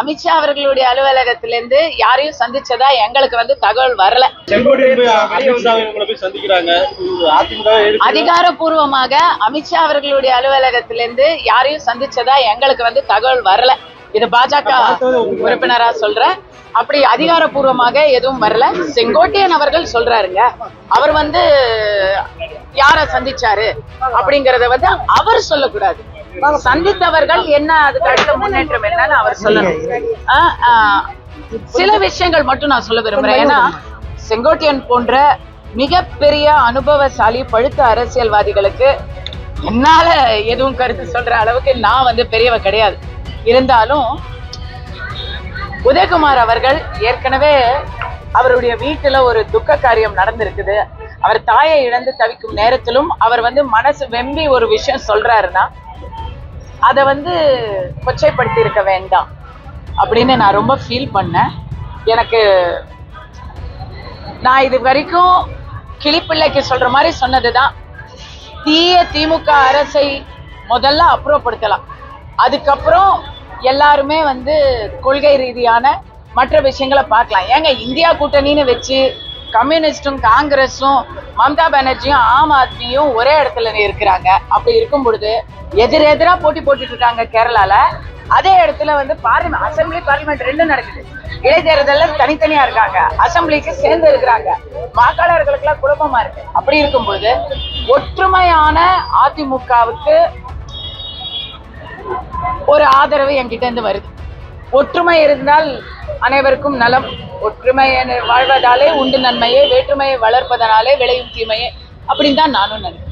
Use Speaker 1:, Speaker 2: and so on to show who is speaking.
Speaker 1: அமித்ஷா அவர்களுடைய அலுவலகத்திலிருந்து யாரையும் சந்திச்சதா எங்களுக்கு வந்து தகவல் வரல. அதிகாரப்பூர்வமாக அமித்ஷா அவர்களுடைய அலுவலகத்திலிருந்து யாரையும் சந்திச்சதா எங்களுக்கு வந்து தகவல் வரல. இது பாஜக உறுப்பினரா சொல்றேன் அப்படி அதிகாரப்பூர்வமாக எதுவும் வரல. செங்கோட்டையன் அவர்கள் சொல்றாருங்க அவர் வந்து யார சந்திச்சாரு அப்படிங்கறத வந்து அவர் சொல்லக்கூடாது. சந்தித்தவர்கள் என்ன அதுக்கு அடுத்த முன்னேற்றம் என்னன்னு அவர் சொல்லணும். சில விஷயங்கள் மட்டும் நான் சொல்ல விரும்புறேன். ஏன்னா செங்கோட்டையன் போன்ற மிகப்பெரிய அனுபவசாலி பழுத்த அரசியல்வாதிகளுக்கு என்னால எதுவும் கருத்து சொல்ற அளவுக்கு நான் வந்து பெரியவ கிடையாது. இருந்தாலும் உதயகுமார் அவர்கள் ஏற்கனவே அவருடைய வீட்டுல ஒரு துக்க காரியம் நடந்திருக்குது. அவர் தாயை இழந்து தவிக்கும் நேரத்திலும் அவர் வந்து மனசு வெம்பி ஒரு விஷயம் சொல்றாருன்னா அதை வந்து கொச்சைப்படுத்தியிருக்க வேண்டாம் அப்படின்னு நான் ரொம்ப ஃபீல் பண்ணேன். எனக்கு நான் இது வரைக்கும் கிளிப்பிள்ளைக்கு சொல்ற மாதிரி சொன்னது தான் தீய திமுக அரசை முதல்ல அப்புறப்படுத்தலாம். அதுக்கப்புறம் எல்லாருமே வந்து கொள்கை ரீதியான மற்ற விஷயங்களை பார்க்கலாம். ஏங்க இந்தியா கூட்டணின்னு வச்சு கம்யூனிஸ்டும் காங்கிரஸும் மம்தா பானர்ஜியும் ஆம் ஆத்மியும் ஒரே இடத்துல இருக்கிறாங்க. அப்படி இருக்கும் பொழுது எதிர் போட்டி போட்டுட்டு இருக்காங்க கேரளால. அதே இடத்துல வந்து பார்லிமெண்ட் அசம்பிளி பார்லிமெண்ட் ரெண்டும் நடக்குது. இடைத்தேர்தலில் தனித்தனியா இருக்காங்க. அசம்பிளிக்கு சேர்ந்து இருக்கிறாங்க. வாக்காளர்களுக்கெல்லாம் குழப்பமா இருக்கு. அப்படி இருக்கும்போது ஒற்றுமையான அதிமுகவுக்கு ஒரு ஆதரவு என்கிட்ட இருந்து வருது. ஒற்றுமை இருந்தால் அனைவருக்கும் நலம். ஒற்றுமையை வாழ்வதாலே உண்டு நன்மையே வேற்றுமையை வளர்ப்பதனாலே விளையும் தீமையே. அப்படின்னு தான் நானும் நினைக்கிறேன்.